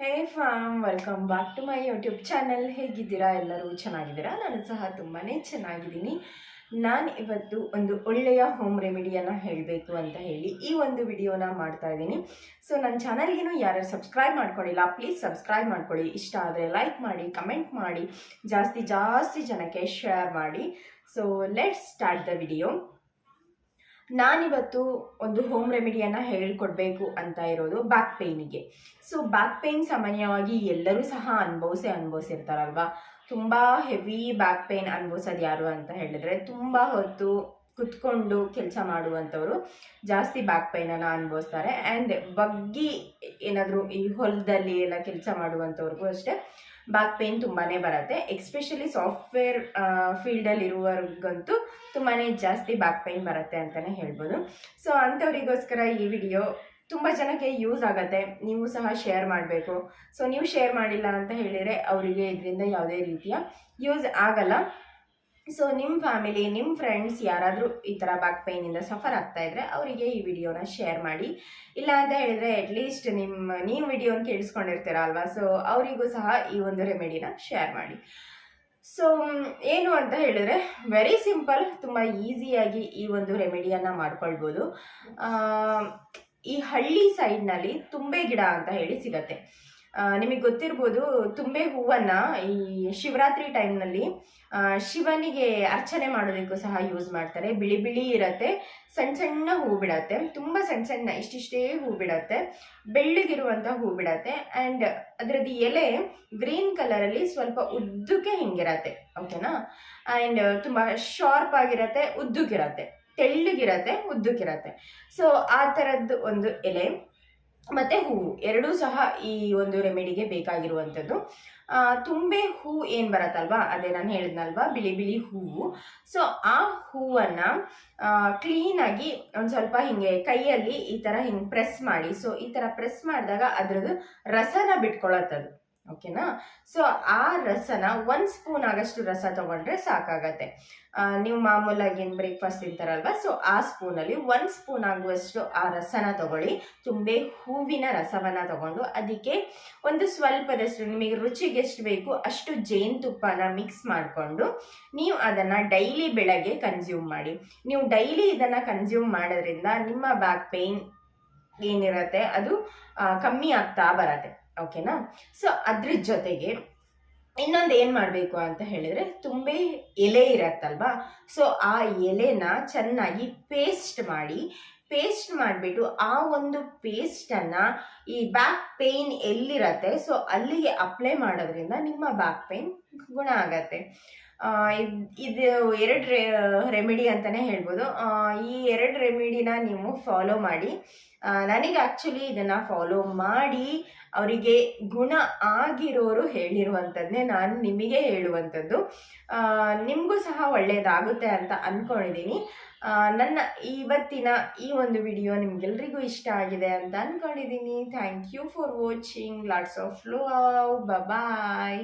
Hey fam welcome back to my YouTube channel ಹೇಗಿದ್ದೀರಾ? ಎಲ್ಲರೂ ಚೆನ್ನಾಗಿದ್ದೀರಾ? ನಾನು ಸಹ ತುಂಬಾ ಚೆನ್ನಾಗಿದ್ದೀನಿ. ನಾನು ಇವತ್ತು ಒಂದು ಒಳ್ಳೆಯ ಹೋಮ್ ರೆಮಿಡಿಯನ್ನು ಹೇಳಬೇಕು ಅಂತ ಹೇಳಿ ಈ ಒಂದು ವಿಡಿಯೋನ ಮಾಡ್ತಾ ಇದ್ದೀನಿ. ಸೊ ನನ್ನ ಚಾನಲ್ಗೇನು ಯಾರು ಸಬ್ಸ್ಕ್ರೈಬ್ ಮಾಡ್ಕೊಂಡಿಲ್ಲ ಪ್ಲೀಸ್ ಸಬ್ಸ್ಕ್ರೈಬ್ ಮಾಡ್ಕೊಳ್ಳಿ. ಇಷ್ಟ ಆದರೆ ಲೈಕ್ ಮಾಡಿ ಕಮೆಂಟ್ ಮಾಡಿ, ಜಾಸ್ತಿ ಜಾಸ್ತಿ ಜನಕ್ಕೆ ಶೇರ್ ಮಾಡಿ. So let's start the video ನಾನಿವತ್ತು ಒಂದು ಹೋಮ್ ರೆಮಿಡಿಯನ್ನು ಹೇಳ್ಕೊಡ್ಬೇಕು ಅಂತ ಇರೋದು ಬ್ಯಾಕ್ ಪೇಯ್ನಿಗೆ ಸೊ ಬ್ಯಾಕ್ ಪೇಯ್ನ್ ಸಾಮಾನ್ಯವಾಗಿ ಎಲ್ಲರೂ ಸಹ ಅನುಭವಿಸೇ ಅನುಭವಿಸಿರ್ತಾರಲ್ವಾ? ತುಂಬ ಹೆವಿ ಬ್ಯಾಕ್ ಪೇಯ್ನ್ ಅನುಭವಿಸೋದು ಯಾರು ಅಂತ ಹೇಳಿದ್ರೆ ತುಂಬ ಹೊತ್ತು ಕುತ್ಕೊಂಡು ಕೆಲಸ ಮಾಡುವಂಥವರು ಜಾಸ್ತಿ ಬ್ಯಾಕ್ ಪೈನನ್ನು ಅನುಭವಿಸ್ತಾರೆ. ಆ್ಯಂಡ್ ಬಗ್ಗಿ ಏನಾದರೂ ಈ ಹೊಲದಲ್ಲಿ ಎಲ್ಲ ಕೆಲಸ ಮಾಡುವಂಥವ್ರಿಗೂ ಅಷ್ಟೇ ಬ್ಯಾಕ್ ಪೈನ್ ತುಂಬಾ ಬರುತ್ತೆ. ಎಕ್ಸ್ಪೆಷಲಿ ಸಾಫ್ಟ್ವೇರ್ ಫೀಲ್ಡಲ್ಲಿ ಇರುವವ್ರಿಗಂತೂ ತುಂಬಾ ಜಾಸ್ತಿ ಬ್ಯಾಕ್ ಪೈನ್ ಬರುತ್ತೆ ಅಂತಲೇ ಹೇಳ್ಬೋದು. ಸೊ ಅಂಥವರಿಗೋಸ್ಕರ ಈ ವಿಡಿಯೋ ತುಂಬ ಜನಕ್ಕೆ ಯೂಸ್ ಆಗುತ್ತೆ. ನೀವು ಸಹ ಶೇರ್ ಮಾಡಬೇಕು. ಸೊ ನೀವು ಶೇರ್ ಮಾಡಿಲ್ಲ ಅಂತ ಹೇಳಿದರೆ ಅವರಿಗೆ ಇದರಿಂದ ಯಾವುದೇ ರೀತಿಯ ಯೂಸ್ ಆಗಲ್ಲ. ಸೊ ನಿಮ್ಮ ಫ್ಯಾಮಿಲಿ ನಿಮ್ಮ ಫ್ರೆಂಡ್ಸ್ ಯಾರಾದರೂ ಈ ಥರ ಬ್ಯಾಕ್ ಪೇಯ್ನಿಂದ ಸಫರ್ ಆಗ್ತಾ ಇದ್ರೆ ಅವರಿಗೆ ಈ ವಿಡಿಯೋನ ಶೇರ್ ಮಾಡಿ. ಇಲ್ಲ ಅಂತ ಹೇಳಿದ್ರೆ ಅಟ್ಲೀಸ್ಟ್ ನಿಮ್ಮ ನೀವು ವಿಡಿಯೋನ ಕೇಳಿಸ್ಕೊಂಡಿರ್ತೀರ ಅಲ್ವಾ? ಸೊ ಅವರಿಗೂ ಸಹ ಈ ಒಂದು ರೆಮಿಡಿನ ಶೇರ್ ಮಾಡಿ. ಸೊ ಏನು ಅಂತ ಹೇಳಿದ್ರೆ ವೆರಿ ಸಿಂಪಲ್ ತುಂಬ ಈಸಿಯಾಗಿ ಈ ಒಂದು ರೆಮಿಡಿಯನ್ನು ಮಾಡ್ಕೊಳ್ಬೋದು. ಈ ಹಳ್ಳಿ ಸೈಡ್ನಲ್ಲಿ ತುಂಬೆ ಗಿಡ ಅಂತ ಹೇಳಿ ಸಿಗತ್ತೆ. ನಿಮಗೆ ಗೊತ್ತಿರ್ಬೋದು, ತುಂಬೆ ಹೂವನ್ನ ಈ ಶಿವರಾತ್ರಿ ಟೈಮ್ನಲ್ಲಿ ಶಿವನಿಗೆ ಅರ್ಚನೆ ಮಾಡೋದಕ್ಕೂ ಸಹ ಯೂಸ್ ಮಾಡ್ತಾರೆ. ಬಿಳಿ ಬಿಳಿ ಇರತ್ತೆ ಸಣ್ಣ ಸಣ್ಣ ಹೂ ಬಿಡತ್ತೆ, ತುಂಬ ಸಣ್ಣ ಸಣ್ಣ, ಇಷ್ಟಿಷ್ಟೇ ಹೂ ಬಿಡತ್ತೆ ಬೆಳ್ಳಗಿರುವಂಥ ಹೂ ಬಿಡತ್ತೆ ಆ್ಯಂಡ್ ಅದರದ್ದು ಎಲೆ ಗ್ರೀನ್ ಕಲರಲ್ಲಿ ಸ್ವಲ್ಪ ಉದ್ದಕ್ಕೆ ಹಿಂಗಿರತ್ತೆ ಓಕೆನಾ ಆ್ಯಂಡ್ ತುಂಬ ಶಾರ್ಪ್ ಆಗಿರತ್ತೆ ಉದ್ದಕ್ಕಿರತ್ತೆ ತೆಳ್ಳಗಿರತ್ತೆ ಉದ್ದಕ್ಕಿರತ್ತೆ ಸೊ ಆ ಥರದ್ದು ಒಂದು ಎಲೆ. ಮತ್ತು ಹೂವು ಎರಡೂ ಸಹ ಈ ಒಂದು ರೆಮಿಡಿಗೆ ಬೇಕಾಗಿರುವಂಥದ್ದು. ತುಂಬೆ ಹೂ ಏನು ಬರತ್ತಲ್ವಾ? ಅದೇ ನಾನು ಹೇಳಿದ್ನಲ್ವಾ? ಬಿಳಿ ಬಿಳಿ ಹೂವು. ಸೊ ಆ ಹೂವನ್ನು ಕ್ಲೀನಾಗಿ ಒಂದು ಸ್ವಲ್ಪ ಹಿಂಗೆ ಕೈಯಲ್ಲಿ ಈ ಥರ ಹಿಂಗೆ ಪ್ರೆಸ್ ಮಾಡಿ. ಸೊ ಈ ಥರ ಪ್ರೆಸ್ ಮಾಡಿದಾಗ ಅದ್ರದ್ದು ರಸನ ಬಿಟ್ಕೊಳ್ಳತ್ತದು ಓಕೆನಾ ಸೊ ಆ ರಸನ ಒಂದು ಸ್ಪೂನ್ ಆಗಷ್ಟು ರಸ ತಗೊಂಡ್ರೆ ಸಾಕಾಗತ್ತೆ. ನೀವು ಮಾಮೂಲಾಗಿ ಏನು ಬ್ರೇಕ್ಫಾಸ್ಟ್ ತಿಂತಾರಲ್ವ ಸೊ ಆ ಸ್ಪೂನಲ್ಲಿ ಒಂದು ಸ್ಪೂನ್ ಆಗುವಷ್ಟು ಆ ರಸನ ತಗೊಳ್ಳಿ. ತುಂಬೆ ಹೂವಿನ ರಸವನ್ನು ತಗೊಂಡು ಅದಕ್ಕೆ ಒಂದು ಸ್ವಲ್ಪದಷ್ಟು ನಿಮಗೆ ರುಚಿಗೆ ಎಷ್ಟು ಬೇಕು ಅಷ್ಟು ಜೇನುತುಪ್ಪನ ಮಿಕ್ಸ್ ಮಾಡಿಕೊಂಡು ನೀವು ಅದನ್ನು ಡೈಲಿ ಬೆಳಗ್ಗೆ ಕನ್ಸ್ಯೂಮ್ ಮಾಡಿ. ನೀವು ಡೈಲಿ ಇದನ್ನು ಕನ್ಸ್ಯೂಮ್ ಮಾಡೋದ್ರಿಂದ ನಿಮ್ಮ ಬ್ಯಾಕ್ ಪೇಯ್ನ್ ಏನಿರುತ್ತೆ? ಅದು ಕಮ್ಮಿ ಆಗ್ತಾ ಬರತ್ತೆ. ಓಕೆನಾ ಸೊ ಅದ್ರ ಜೊತೆಗೆ ಇನ್ನೊಂದು ಏನು ಮಾಡಬೇಕು ಅಂತ ಹೇಳಿದ್ರೆ, ತುಂಬೆ ಎಲೆ ಇರತ್ತಲ್ವಾ? ಸೊ ಆ ಎಲೆನ ಚೆನ್ನಾಗಿ ಪೇಸ್ಟ್ ಮಾಡಿ ಪೇಸ್ಟ್ ಮಾಡಿಬಿಟ್ಟು ಆ ಒಂದು ಪೇಸ್ಟನ್ನು ಈ ಬ್ಯಾಕ್ ಪೇಯ್ನ್ ಎಲ್ಲಿರತ್ತೆ? ಸೊ ಅಲ್ಲಿಗೆ ಅಪ್ಲೈ ಮಾಡೋದ್ರಿಂದ ನಿಮ್ಮ ಬ್ಯಾಕ್ ಪೇಯ್ನ್ ಗುಣ ಆಗತ್ತೆ. ಇದ್- ಇದು ಎರಡು ರೆಮಿಡಿ ಅಂತಲೇ ಹೇಳ್ಬೋದು. ಈ ಎರಡು ರೆಮಿಡಿನ ನೀವು ಫಾಲೋ ಮಾಡಿ. ನನಗೆ ಆ್ಯಕ್ಚುಲಿ ಇದನ್ನು ಫಾಲೋ ಮಾಡಿ ಅವರಿಗೆ ಗುಣ ಆಗಿರೋರು ಹೇಳಿರುವಂಥದ್ದನ್ನೇ ನಾನು ನಿಮಗೆ ಹೇಳುವಂಥದ್ದು ನಿಮಗೂ ಸಹ ಒಳ್ಳೆಯದಾಗುತ್ತೆ ಅಂತ ಅಂದ್ಕೊಂಡಿದ್ದೀನಿ ನನ್ನ ಇವತ್ತಿನ ಈ ಒಂದು ವಿಡಿಯೋ ನಿಮಗೆಲ್ರಿಗೂ ಇಷ್ಟ ಆಗಿದೆ ಅಂತ ಅಂದ್ಕೊಂಡಿದ್ದೀನಿ thank you for watching lots of love bye